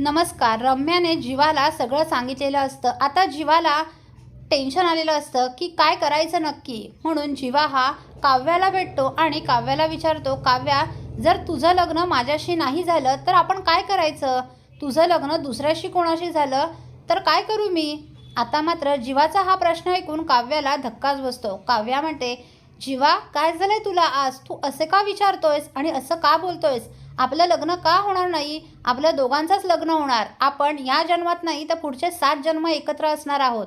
नमस्कार रम्याने जीवाला सगळं सांगितलेलं असतं. आता जीवाला टेन्शन आलेलं असतं की काय करायचं नक्की? म्हणून जीवा हा काव्याला भेटतो आणि काव्याला विचारतो काव्या जर तुझं लग्न माझ्याशी नाही झालं तर आपण काय करायचं? तुझं लग्न दुसऱ्याशी कोणाशी झालं तर काय करू मी? आता मात्र जीवाचा हा प्रश्न ऐकून काव्याला धक्काच बसतो. काव्या म्हणते जीवा काय झालंय तुला आज? तू असे का विचारतोयस आणि असं का बोलतोयस? आपलं लग्न का होणार नाही? आपल्या दोघांचंच लग्न होणार. आपण या जन्मात नाही तर पुढचे सात जन्म एकत्र असणार आहोत.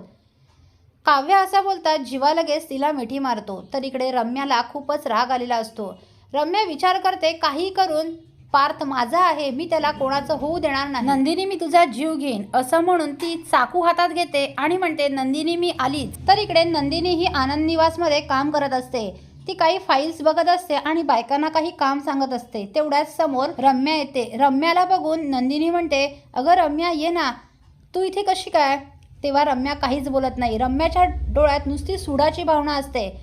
काव्य असं बोलतात जीवा लगेच तिला मिठी मारतो. तर इकडे रम्याला खूपच राग आलेला असतो. रम्या विचार करते काही करून पार्थ माझा आहे मी त्याला कोणाचं होऊ देणार नाही. नंदिनी मी तुझा जीव घेईन. असं म्हणून ती चाकू हातात घेते आणि म्हणते नंदिनी मी आलीच. तर इकडे नंदिनी ही आनंद निवासमध्ये काम करत असते. ती काही फाईल्स बघत असते आणि बायकांना काही काम सांगत असते. तेवढ्याच समोर रम्या येते. रम्याला बघून नंदिनी म्हणते अगं रम्या ये ना. तू इथे कशी काय? तेव्हा रम्या काहीच बोलत नाही. रम्याच्या डोळ्यात नुसती सुडाची भावना असते.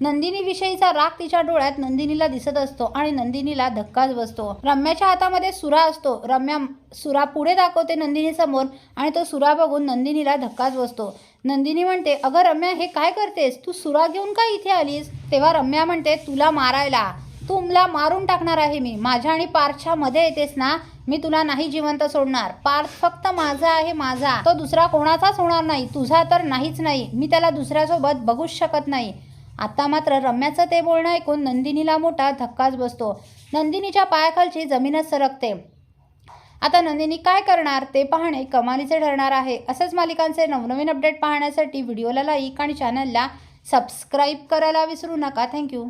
नंदिनीविषयीचा राग तिच्या डोळ्यात नंदिनीला दिसत असतो आणि नंदिनीला धक्काच बसतो. रम्याच्या हातामध्ये सुरा असतो. रम्या सुरा पुढे दाखवते नंदिनीसमोर आणि तो सुरा बघून नंदिनीला धक्काच बसतो. नंदिनी म्हणते अगं रम्या हे काय करतेस? तू सुरा घेऊन का इथे आलीस? तेव्हा रम्या म्हणते तुला मारायला. तुमला मारून टाकणार आहे मी. माझ्या आणि पार्थच्या मध्ये येतेस ना? मी तुला नाही जिवंत सोडणार. पार्थ फक्त माझा आहे माझा. तो दुसरा कोणाचाच होणार नाही. तुझा तर नाहीच नाही. मी त्याला दुसऱ्यासोबत बघूच शकत नाही. आता मात्र रम्याचं ते बोलणं ऐकून नंदिनीला मोठा धक्काच बसतो. नंदिनीच्या पायाखालची जमीनच सरकते. आता नंदिनी काय करणार? ते पाहणे कमालीचे ठरणार आहे. असंच मालिकांचे नवनवीन अपडेट पाहण्यासाठी व्हिडिओला लाईक आणि चॅनलला सबस्क्राईब करायला विसरू नका. थँक्यू